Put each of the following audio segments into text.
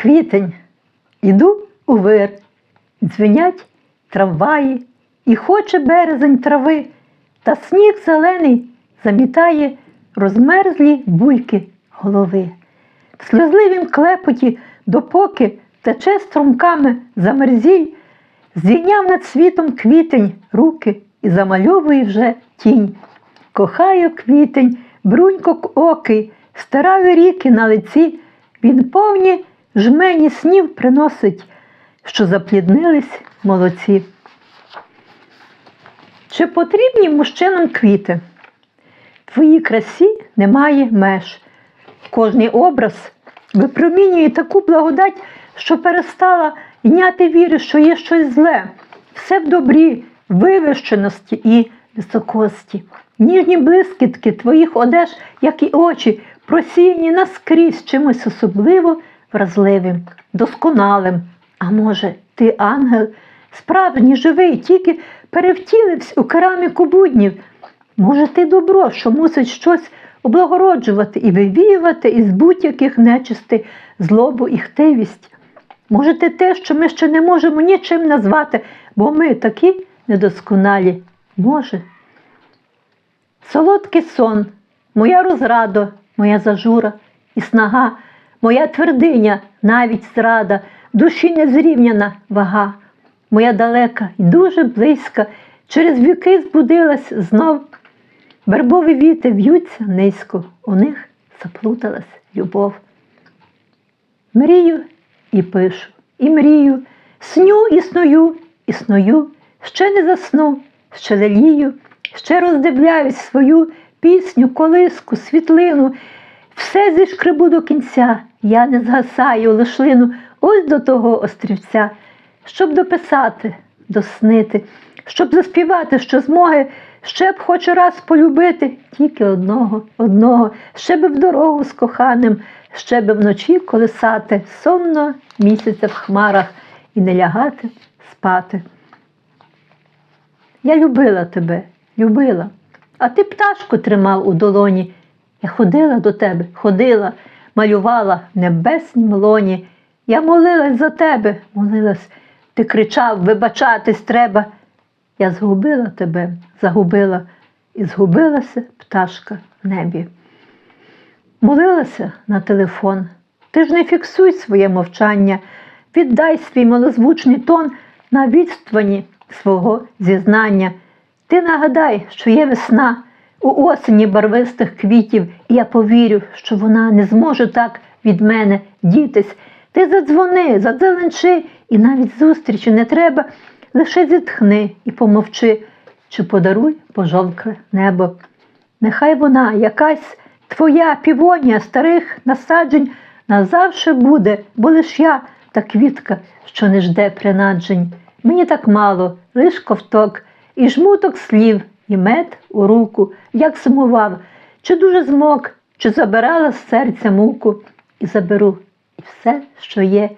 Квітень, іду у вир, дзвенять трамваї, і хоче березень трави, та сніг зелений замітає розмерзлі бульки голови. В сльозливім клепоті, допоки тече струмками замерзіль, здійняв над світом квітень руки і замальовує вже тінь. Кохаю квітень, брунько окий, стираю ріки на лиці, він повні жмені снів приносить, що запліднились молодці. Чи потрібні мужчинам квіти? Твоїй красі немає меж. Кожний образ випромінює таку благодать, що перестала йняти віри, що є щось зле. Все в добрі, вивищеності і високості. Ніжні блискітки твоїх одеж, як і очі, просіяні наскрізь чимось особливо вразливим, досконалим. А може, ти ангел, справжній живий, тільки перевтілився у кераміку буднів. Може, ти добро, що мусить щось облагороджувати і вивіювати із будь-яких нечисти злобу і хтивість. Може, ти те, що ми ще не можемо нічим назвати, бо ми такі недосконалі. Може. Солодкий сон, моя розрада, моя зажура і снага, моя твердиня, навіть зрада, душі незрівняна вага, моя далека і дуже близька, через віки збудилась знов. Вербові віти в'ються низько, у них заплуталась любов. Мрію і пишу, і мрію, сню і сную, і сную, ще не засну, ще лелію, ще роздивляюсь свою пісню, колиску, світлину. Все зішкребу до кінця, я не згасаю лишлину ось до того острівця, щоб дописати, доснити, щоб заспівати, що змоги, ще б хоч раз полюбити тільки одного, одного, ще би в дорогу з коханим, ще би вночі колисати, сонно місяця в хмарах і не лягати спати. Я любила тебе, любила, а ти пташку тримав у долоні. Я ходила до тебе, ходила, малювала в небеснім лоні. Я молилась за тебе, молилась, ти кричав, вибачатись треба. Я згубила тебе, загубила, і згубилася пташка в небі. Молилася на телефон. Ти ж не фіксуй своє мовчання, віддай свій малозвучний тон на відстані свого зізнання. Ти нагадай, що є весна у осені барвистих квітів, і я повірю, що вона не зможе так від мене дітись. Ти задзвони, задзеленчи, і навіть зустрічі не треба, лише зітхни і помовчи, чи подаруй пожовкле небо. Нехай вона якась твоя півонія старих насаджень назавше буде, бо лиш я та квітка, що не жде принаджень. Мені так мало, лиш ковток, і жмуток слів, і мед у руку, як сумував, чи дуже змок, чи забирала з серця муку, і заберу і все, що є.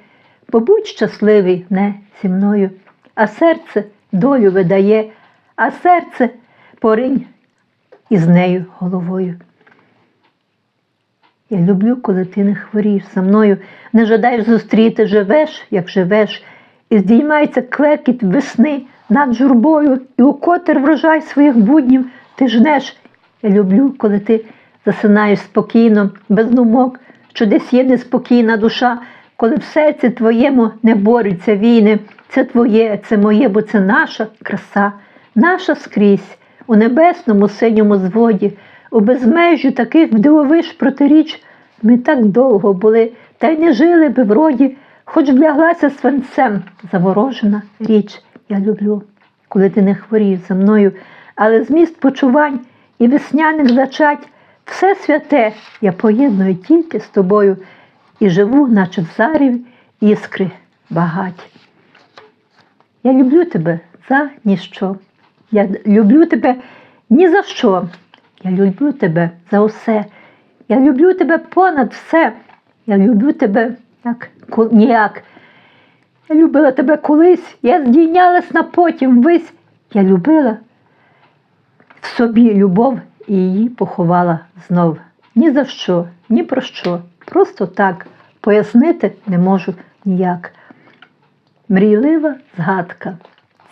Побудь щасливий не зі мною, а серце долю видає, а серце поринь із нею головою. Я люблю, коли ти не хворієш за мною, не жадаєш зустріти, живеш, як живеш, і здіймається клекіт весни над журбою, і у котер врожай своїх буднів ти жнеш. Я люблю, коли ти засинаєш спокійно, без думок, що десь є неспокійна душа, коли в серці твоєму не борються війни. Це твоє, це моє, бо це наша краса, наша скрізь, у небесному синьому зводі, у безмежі таких вдивовиш протиріч. Ми так довго були, та й не жили би вроді, хоч вляглася свинцем заворожена річ. Я люблю, коли ти не хворієш за мною, але зміст почувань і весняних зачать, все святе я поєдную тільки з тобою і живу, наче в зарів іскри багать. Я люблю тебе за ніщо. Я люблю тебе ні за що. Я люблю тебе за усе. Я люблю тебе понад все. Я люблю тебе як ніяк. Я любила тебе колись, я здійнялась на потім вись. Я любила в собі любов і її поховала знов. Ні за що, ні про що. Просто так пояснити не можу ніяк. Мрійлива згадка.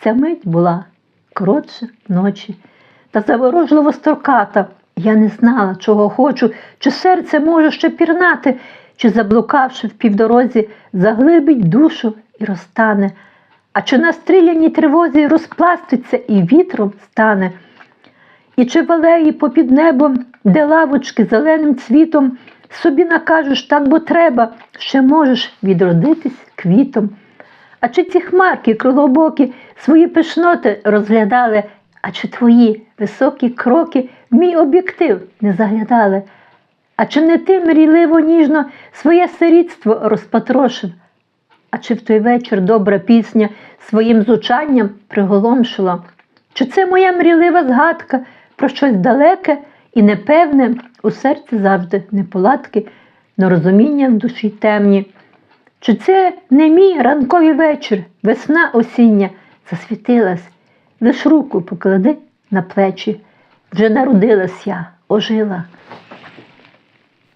Ця мить була коротше ночі та заворожливо строката. Я не знала, чого хочу, чи серце може ще пірнати, чи, заблукавши в півдорозі, заглибить душу і розтане, а чи на стріляній тривозі розпластиться і вітром стане. І чи в алеї попід небом, де лавочки зеленим цвітом, собі накажеш так, бо треба, ще можеш відродитись квітом. А чи ці хмарки круглобокі свої пишноти розглядали, а чи твої високі кроки в мій об'єктив не заглядали? А чи не ти мрійливо ніжно своє сирітство розпатрошив? А чи в той вечір добра пісня своїм звучанням приголомшила? Чи це моя мрійлива згадка про щось далеке і непевне у серці завжди неполадки, но розуміння в душі темні? Чи це не мій ранковий вечір, весна осіння засвітилась, лиш руку поклади на плечі. Вже народилась я, ожила,